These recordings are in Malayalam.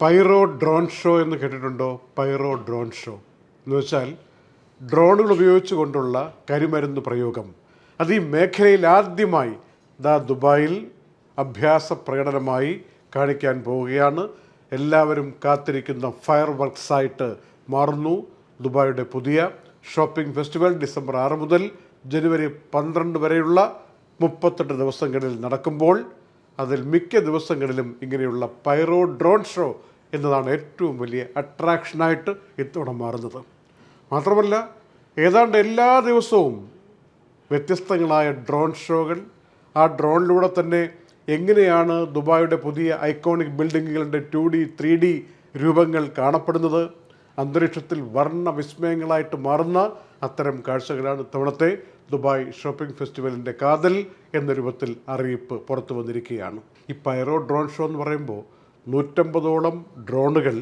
പൈറോ ഡ്രോൺ ഷോ എന്ന് കേട്ടിട്ടുണ്ടോ? പൈറോ ഡ്രോൺ ഷോ എന്ന് വെച്ചാൽ ഡ്രോണുകൾ ഉപയോഗിച്ചുകൊണ്ടുള്ള കരിമരുന്ന് പ്രയോഗം. അത് ഈ മേഖലയിൽ ആദ്യമായി ദാ ദുബായിൽ അഭ്യാസ പ്രകടനമായി കാണിക്കാൻ പോവുകയാണ്. എല്ലാവരും കാത്തിരിക്കുന്ന ഫയർ വർക്ക്സായിട്ട് മാറുന്നു. ദുബായുടെ പുതിയ ഷോപ്പിംഗ് ഫെസ്റ്റിവൽ ഡിസംബർ ആറ് മുതൽ ജനുവരി പന്ത്രണ്ട് വരെയുള്ള മുപ്പത്തെട്ട് ദിവസങ്ങളിൽ നടക്കുമ്പോൾ അതിൽ മിക്ക ദിവസങ്ങളിലും ഇങ്ങനെയുള്ള പൈറോ ഡ്രോൺ ഷോ എന്നതാണ് ഏറ്റവും വലിയ അട്രാക്ഷനായിട്ട് ഇത്തവണ മാറുന്നത്. മാത്രമല്ല ഏതാണ്ട് എല്ലാ ദിവസവും വ്യത്യസ്തങ്ങളായ ഡ്രോൺ ഷോകൾ ആ ഡ്രോണിലൂടെ തന്നെ എങ്ങനെയാണ് ദുബായുടെ പുതിയ ഐക്കോണിക് ബിൽഡിങ്ങുകളുടെ ടു ഡി ത്രീ ഡി രൂപങ്ങൾ കാണപ്പെടുന്നത് അന്തരീക്ഷത്തിൽ വർണ വിസ്മയങ്ങളായിട്ട് മാറുന്ന അത്തരം കാഴ്ചകളാണ് ഇത്തവണത്തെ ദുബായ് ഷോപ്പിംഗ് ഫെസ്റ്റിവലിന്റെ കാതൽ എന്ന രൂപത്തിൽ അറിയിപ്പ് പുറത്തു വന്നിരിക്കുകയാണ്. ഈ പൈറോ ഡ്രോൺ ഷോ എന്ന് പറയുമ്പോൾ നൂറ്റമ്പതോളം ഡ്രോണുകൾ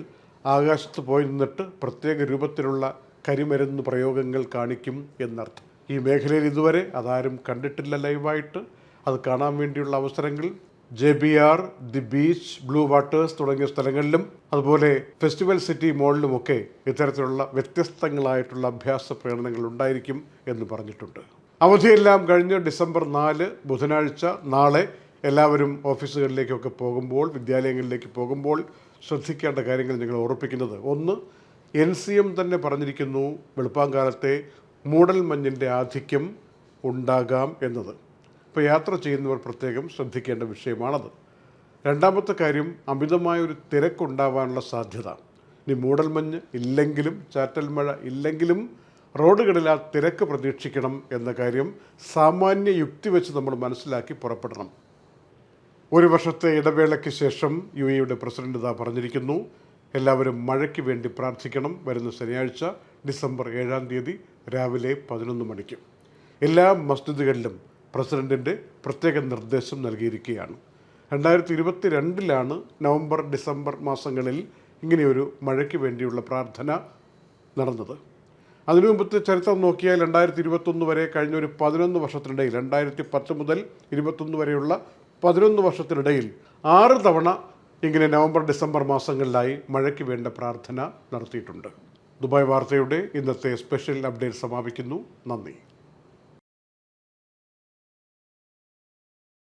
ആകാശത്ത് പോയി നിന്നിട്ട് പ്രത്യേക രൂപത്തിലുള്ള കരിമരുന്ന് പ്രയോഗങ്ങൾ കാണിക്കും എന്നർത്ഥം. ഈ മേഖലയിൽ ഇതുവരെ അതാരും കണ്ടിട്ടില്ല ലൈവായിട്ട് അത് കാണാൻ വേണ്ടിയുള്ള അവസരങ്ങൾ J B R the beach blue waters തുടങ്ങിയ സ്ഥലങ്ങളിലും അതുപോലെ ഫെസ്റ്റിവൽ സിറ്റി മോളിലുമൊക്കെ ഇത്തരത്തിലുള്ള വ്യത്യസ്തങ്ങളായിട്ടുള്ള അഭ്യാസ പ്രകടനങ്ങൾ ഉണ്ടായിരിക്കും എന്ന് പറഞ്ഞിട്ടുണ്ട്. അവധിയെല്ലാം കഴിഞ്ഞ് ഡിസംബർ നാല് ബുധനാഴ്ച നാളെ എല്ലാവരും ഓഫീസുകളിലേക്കൊക്കെ പോകുമ്പോൾ വിദ്യാലയങ്ങളിലേക്ക് പോകുമ്പോൾ ശ്രദ്ധിക്കേണ്ട കാര്യങ്ങൾ നിങ്ങൾ ഓർപ്പിക്കുന്നത് ഒന്ന് എൻ സി എം തന്നെ പറഞ്ഞിരിക്കുന്നു വെളുപ്പാങ്കാലത്തെ മൂടൽ മഞ്ഞിന്റെ ആധിക്യം ഉണ്ടാകാം എന്നത്. ഇപ്പോൾ യാത്ര ചെയ്യുന്നവർ പ്രത്യേകം ശ്രദ്ധിക്കേണ്ട വിഷയമാണത്. രണ്ടാമത്തെ കാര്യം അമിതമായ ഒരു തിരക്കുണ്ടാവാനുള്ള സാധ്യത. ഇനി മൂടൽമഞ്ഞ് ഇല്ലെങ്കിലും ചാറ്റൽ മഴ ഇല്ലെങ്കിലും റോഡുകളിൽ ആ തിരക്ക് പ്രതീക്ഷിക്കണം എന്ന കാര്യം സാമാന്യ യുക്തി വെച്ച് നമ്മൾ മനസ്സിലാക്കി പുറപ്പെടണം. ഒരു വർഷത്തെ ഇടവേളയ്ക്ക് ശേഷം യു എയുടെ പ്രസിഡന്റ് ഇതാ പറഞ്ഞിരിക്കുന്നു എല്ലാവരും മഴയ്ക്ക് വേണ്ടി പ്രാർത്ഥിക്കണം. വരുന്ന ശനിയാഴ്ച ഡിസംബർ ഏഴാം തീയതി രാവിലെ പതിനൊന്ന് മണിക്ക്. എല്ലാ മസ്ജിദുകളിലും പ്രസിഡന്റിന്റെ പ്രത്യേക നിർദ്ദേശം നൽകിയിരിക്കുകയാണ്. രണ്ടായിരത്തി ഇരുപത്തി രണ്ടിലാണ് നവംബർ ഡിസംബർ മാസങ്ങളിൽ ഇങ്ങനെയൊരു മഴയ്ക്ക് വേണ്ടിയുള്ള പ്രാർത്ഥന നടന്നത്. അതിനു മുമ്പത്തെ ചരിത്രം നോക്കിയാൽ രണ്ടായിരത്തി ഇരുപത്തൊന്ന് വരെ കഴിഞ്ഞ ഒരു പതിനൊന്ന് വർഷത്തിനിടയിൽ രണ്ടായിരത്തി പത്ത് മുതൽ ഇരുപത്തൊന്ന് വരെയുള്ള പതിനൊന്ന് വർഷത്തിനിടയിൽ ആറ് തവണ ഇങ്ങനെ നവംബർ ഡിസംബർ മാസങ്ങളിലായി മഴയ്ക്ക് വേണ്ട പ്രാർത്ഥന നടത്തിയിട്ടുണ്ട്. ദുബായ് വാർത്തയുടെ ഇന്നത്തെ സ്പെഷ്യൽ അപ്ഡേറ്റ് സമാപിക്കുന്നു. നന്ദി.